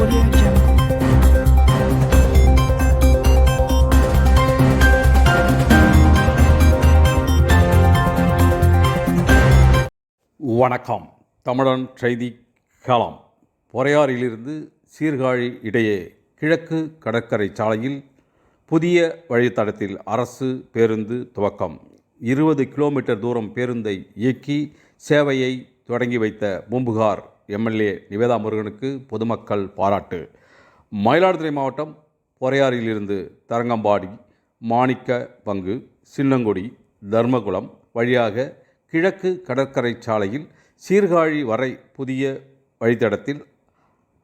Audio Jungle. வணக்கம். தமிழன் செய்தி களம். பொறையாறிலிருந்து சீர்காழி இடையே கிழக்கு கடற்கரை சாலையில் புதிய வழித்தடத்தில் அரசு பேருந்து துவக்கம். இருபது கிலோமீட்டர் தூரம் பேருந்தை இயக்கி சேவையை தொடங்கி வைத்த பூம்புகார் எம்எல்ஏ நிவேதா முருகனுக்கு பொதுமக்கள் பாராட்டு. மயிலாடுதுறை மாவட்டம் பொறையாறிலிருந்து தரங்கம்பாடி மாணிக்க பங்கு சின்னங்குடி தர்மகுளம் வழியாக கிழக்கு கடற்கரை சாலையில் சீர்காழி வரை புதிய வழித்தடத்தில்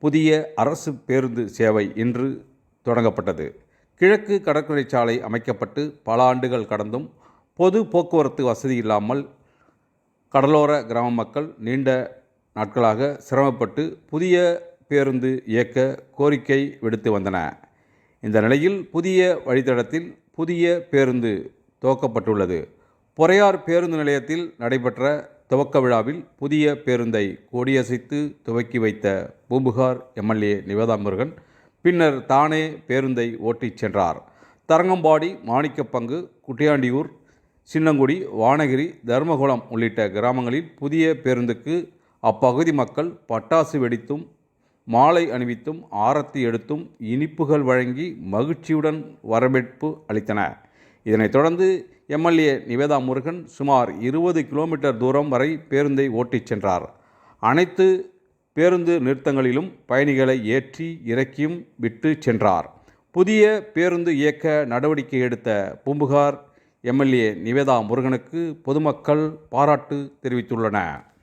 புதிய அரசு பேருந்து சேவை இன்று தொடங்கப்பட்டது. கிழக்கு கடற்கரை சாலை அமைக்கப்பட்டு பல ஆண்டுகள் கடந்தும் பொது போக்குவரத்து வசதி இல்லாமல் கடலோர கிராம மக்கள் நீண்ட நாட்களாக சிரமப்பட்டு புதிய பேருந்து இயக்க கோரிக்கை விடுத்து வந்தன. இந்த நிலையில் புதிய வழித்தடத்தில் புதிய பேருந்து துவக்கப்பட்டுள்ளது. பொறையார் பேருந்து நிலையத்தில் நடைபெற்ற துவக்க விழாவில் புதிய பேருந்தை கொடியசைத்து துவக்கி வைத்த பூம்புகார் எம்எல்ஏ நிவேதா முருகன் பின்னர் தானே பேருந்தை ஓட்டிச் சென்றார். தரங்கம்பாடி மாணிக்கப்பங்கு குட்டியாண்டியூர் சின்னங்குடி வானகிரி தர்மகுளம் உள்ளிட்ட கிராமங்களில் புதிய பேருந்துக்கு அப்பகுதி மக்கள் பட்டாசு வெடித்தும் மாலை அணிவித்தும் ஆரத்தி எடுத்தும் இனிப்புகள் வழங்கி மகிழ்ச்சியுடன் வரவேற்பு அளித்தன. இதனைத் தொடர்ந்து எம்எல்ஏ நிவேதா முருகன் சுமார் இருபது கிலோமீட்டர் தூரம் வரை பேருந்தை ஓட்டிச் சென்றார். அனைத்து பேருந்து நிறுத்தங்களிலும் பயணிகளை ஏற்றி இறக்கியும் விட்டு சென்றார். புதிய பேருந்து இயக்க நடவடிக்கை எடுத்த பூம்புகார் எம்எல்ஏ நிவேதா முருகனுக்கு பொதுமக்கள் பாராட்டு தெரிவித்துள்ளனர்.